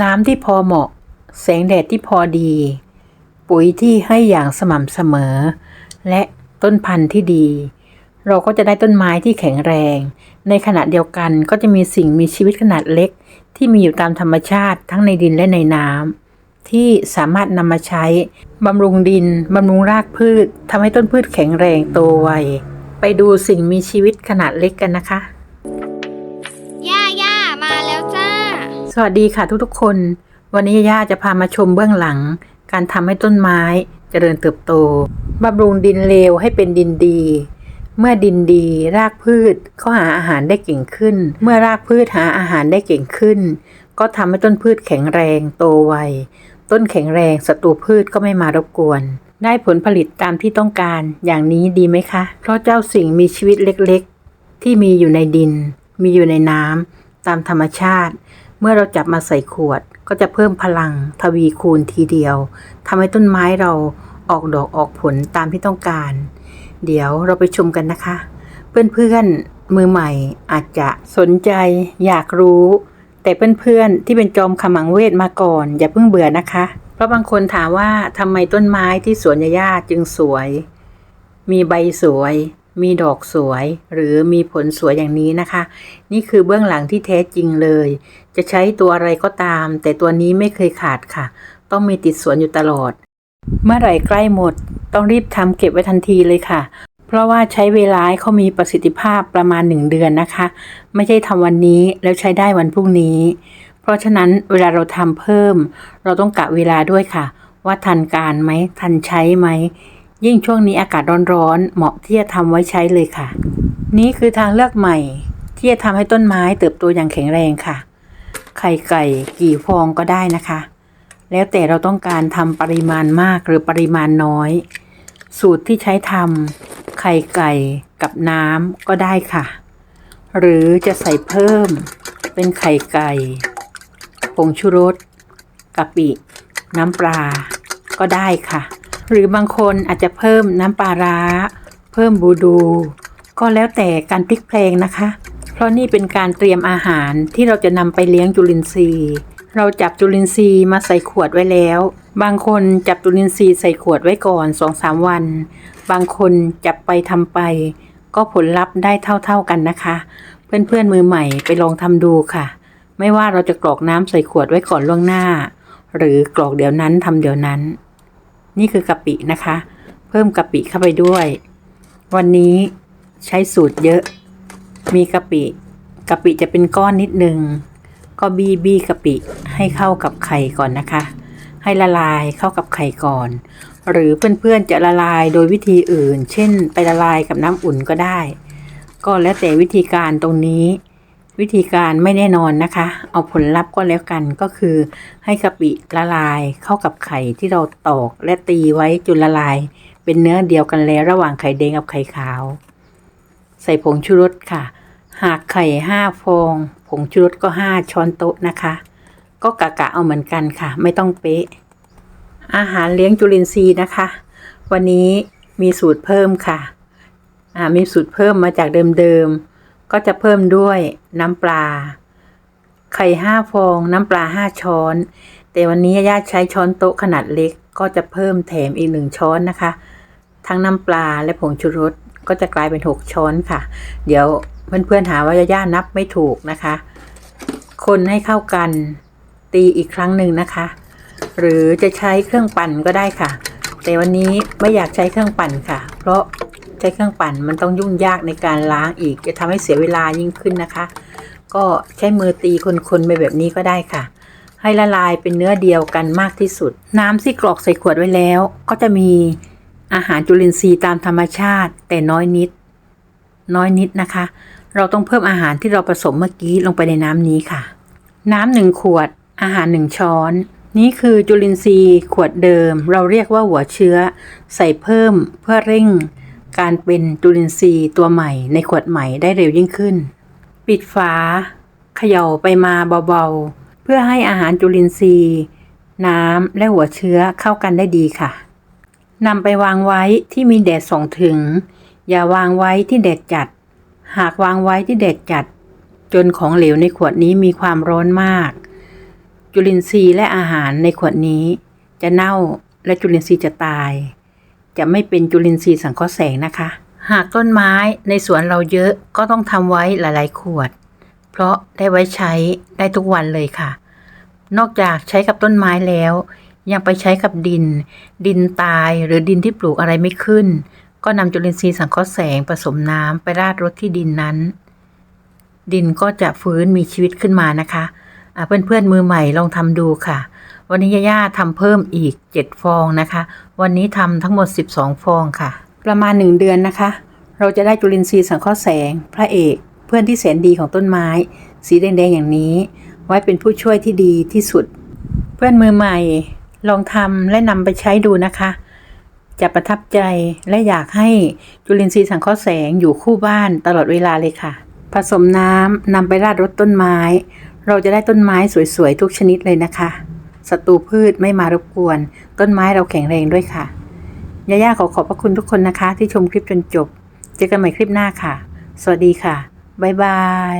น้ำที่พอเหมาะ แสงแดดที่พอดี ปุ๋ยที่ให้อย่างสม่ำเสมอ และต้นพันธุ์ที่ดี เราก็จะได้ต้นไม้ที่แข็งแรง ในขณะเดียวกันก็จะมีสิ่งมีชีวิตขนาดเล็ก ที่มีอยู่ตามธรรมชาติทั้งในดินและในน้ำที่สามารถนำมาใช้บำรุงดินบำรุงรากพืชทำให้ต้นพืชแข็งแรงโตไวไปดูสิ่งมีชีวิตขนาดเล็กกันนะคะ สวัสดีค่ะทุกๆคน วันนี้ย่าจะพามาชมเบื้องหลัง การทำให้ต้นไม้เจริญเติบโตบำรุงดินเลวให้เป็นดินดี เมื่อดินดี รากพืชเขาหาอาหารได้เก่งขึ้น เมื่อรากพืชหาอาหารได้เก่งขึ้น ก็ทำให้ต้นพืชแข็งแรงโตไวต้นแข็งแรงศัตรูพืชก็ไม่มารบกวน ได้ผลผลิตตามที่ต้องการอย่างนี้ดีไหมคะ เพราะเจ้าสิ่งมีชีวิตเล็กๆ ที่มีอยู่ในดิน มีอยู่ในน้ำตามธรรมชาติ เมื่อเราจับมาใส่ขวดก็จะเพิ่มพลังทวีคูณทีเดียวทำให้ต้นไม้เราออกดอกออกผลตามที่ต้องการ เดี๋ยวเราไปชมกันนะคะ เพื่อนๆมือใหม่อาจจะสนใจอยากรู้ แต่เพื่อนๆที่เป็นจอมขมังเวทมาก่อน อย่าเพิ่งเบื่อนะคะ เพราะบางคนถามว่าทำไมต้นไม้ที่สวนยาย่าจึงสวย มีใบสวย มีดอกสวยหรือมีผลสวยอย่างนี้นะคะ นี่คือเบื้องหลังที่แท้จริงเลย จะใช้ตัวอะไรก็ตาม แต่ตัวนี้ไม่เคยขาดค่ะ ต้องมีติดสวนอยู่ตลอด เมื่อไหร่ใกล้หมด ต้องรีบทำเก็บไว้ทันทีเลยค่ะ เพราะว่าใช้เวลาเขามีประสิทธิภาพประมาณหนึ่งเดือนนะคะ ไม่ใช่ทำวันนี้แล้วใช้ได้วันพรุ่งนี้ เพราะฉะนั้นเวลาเราทำเพิ่ม เราต้องกะเวลาด้วยค่ะ ว่าทันการไหมทันใช้ไหม ยิ่งช่วงนี้อากาศร้อนๆเหมาะที่จะทำไว้ใช้เลยค่ะ นี่คือทางเลือกใหม่ ที่จะทำให้ต้นไม้เติบโตอย่างแข็งแรงค่ะ ไข่ไก่กี่ฟองก็ได้นะคะ แล้วแต่เราต้องการทำปริมาณมากหรือปริมาณน้อย สูตรที่ใช้ทำไข่ไก่กับน้ำก็ได้ค่ะ หรือจะใส่เพิ่ม เป็นไข่ไก่ผงชูรสกะปิ น้ำปลา ก็ได้ค่ะ หรือบางคนอาจจะเพิ่มน้ำปลาร้า เพิ่มบูดู ก็แล้วแต่การพลิกเพลงนะคะ เพราะนี่เป็นการเตรียมอาหารที่เราจะนำไปเลี้ยงจุลินทรีย์ เราจับจุลินทรีย์มาใส่ขวดไว้แล้ว บางคนจับจุลินทรีย์ใส่ขวดไว้ก่อนสองสามวัน บางคนจับไปทำไป ก็ผลลัพธ์ได้เท่าๆกันนะคะ เพื่อนๆมือใหม่ไปลองทำดูค่ะ ไม่ว่าเราจะกรอกน้ำใส่ขวดไว้ก่อนล่วงหน้า หรือกรอกเดี๋ยวนั้นทำเดี๋ยวนั้น นี่คือกะปินะคะ เพิ่มกะปิเข้าไปด้วย วันนี้ใช้สูตรเยอะ มีกะปิกะปิจะเป็นก้อนนิดนึง ก็บีบีกะปิให้เข้ากับไข่ก่อนนะคะ ให้ละลายเข้ากับไข่ก่อน หรือเพื่อนๆจะละลายโดยวิธีอื่น เช่น ไปละลายกับน้ำอุ่นก็ได้ ก็แล้วแต่วิธีการตรงนี้ วิธีการไม่แน่นอนนะคะ เอาผลลัพธ์ก็แล้วกันก็คือ ให้กะปิละลายเข้ากับไข่ที่เราตอกและตีไว้จนละลาย เป็นเนื้อเดียวกันแล้วระหว่างไข่แดงกับไข่ขาว ใส่ผงชูรสค่ะ หากไข่ห้าฟอง ผงชูรสก็ห้าช้อนโต๊ะนะคะ ก็กะกะเอาเหมือนกันค่ะ ไม่ต้องเป๊ะ อาหารเลี้ยงจุลินทรีย์นะคะ วันนี้มีสูตรเพิ่มค่ะมีสูตรเพิ่มมาจากเดิมๆ ก็จะเพิ่มด้วยน้ำปลา ไข่ห้าฟอง น้ำปลาห้าช้อน แต่วันนี้ญาติใช้ช้อนโต๊ะขนาดเล็ก ก็จะเพิ่มแถมอีกหนึ่งช้อนนะคะ ทั้งน้ำปลาและผงชูรสก็จะกลายเป็นหกช้อนค่ะ เดี๋ยวเพื่อนๆหาว่าย่านับไม่ถูกนะคะ คนให้เข้ากันตีอีกครั้งหนึ่งนะคะ หรือจะใช้เครื่องปั่นก็ได้ค่ะ แต่วันนี้ไม่อยากใช้เครื่องปั่นค่ะ เพราะ ใช้เครื่องปั่นมันต้องยุ่งยากในการล้างอีก จะทำให้เสียเวลายิ่งขึ้นนะคะ ก็ใช้มือตีคนๆไปแบบนี้ก็ได้ค่ะ ให้ละลายเป็นเนื้อเดียวกันมากที่สุด น้ำที่กรอกใส่ขวดไว้แล้ว ก็จะมีอาหารจุลินทรีย์ตามธรรมชาติ แต่น้อยนิด น้อยนิดนะคะ เราต้องเพิ่มอาหารที่เราผสมเมื่อกี้ลงไปในน้ำนี้ค่ะ น้ำหนึ่งขวด อาหารหนึ่งช้อนนี่คือจุลินทรีย์ขวดเดิม เราเรียกว่าหัวเชื้อ ใส่เพิ่มเพื่อเร่ง การเป็นจุลินทรีย์ตัวใหม่ในขวดใหม่ได้เร็วยิ่งขึ้น ปิดฝาเขย่าไปมาเบาๆ เพื่อให้อาหารจุลินทรีย์ น้ำและหัวเชื้อเข้ากันได้ดีค่ะนำไปวางไว้ที่มีแดดส่องถึง อย่าวางไว้ที่แดดจัด หากวางไว้ที่แดดจัด จนของเหลวในขวดนี้มีความร้อนมาก จุลินทรีย์และอาหารในขวดนี้ จะเน่าและจุลินทรีย์จะตาย จะไม่เป็นจุลินทรีย์สังเคราะห์แสงนะคะ หากต้นไม้ในสวนเราเยอะก็ต้องทำไว้หลาย ๆ ขวด เพราะได้ไว้ใช้ได้ทุกวันเลยค่ะ นอกจากใช้กับต้นไม้แล้ว ยังไปใช้กับดิน ดินตายหรือดินที่ปลูกอะไรไม่ขึ้น ก็นำจุลินทรีย์สังเคราะห์แสงผสมน้ำไปราดรดที่ดินนั้น ดินก็จะฟื้นมีชีวิตขึ้นมานะคะอะเพื่อนๆมือใหม่ลองทำดูค่ะ วันนี้ย่าทำเพิ่มอีก 7 ฟองนะคะ วันนี้ทำทั้งหมด 12 ฟองค่ะ ประมาณ 1 เดือนนะคะ เราจะได้จุลินทรีย์สังเคราะห์แสง พระเอกเพื่อนที่แสนดีของต้นไม้ สีแดงๆอย่างนี้ ไว้เป็นผู้ช่วยที่ดีที่สุด เพื่อนมือใหม่ลองทำและนำไปใช้ดูนะคะ จะประทับใจและอยากให้จุลินทรีย์สังเคราะห์แสงอยู่คู่บ้านตลอดเวลาเลยค่ะ ผสมน้ำนำไปราดรดต้นไม้ เราจะได้ต้นไม้สวยๆทุกชนิดเลยนะคะ ศัตรูพืชไม่มารบกวน ต้นไม้เราแข็งแรงด้วยค่ะย่าย่าขอขอบพระคุณทุกคนนะคะ ที่ชมคลิปจนจบ เจอกันใหม่คลิปหน้าค่ะ สวัสดีค่ะ บ๊ายบาย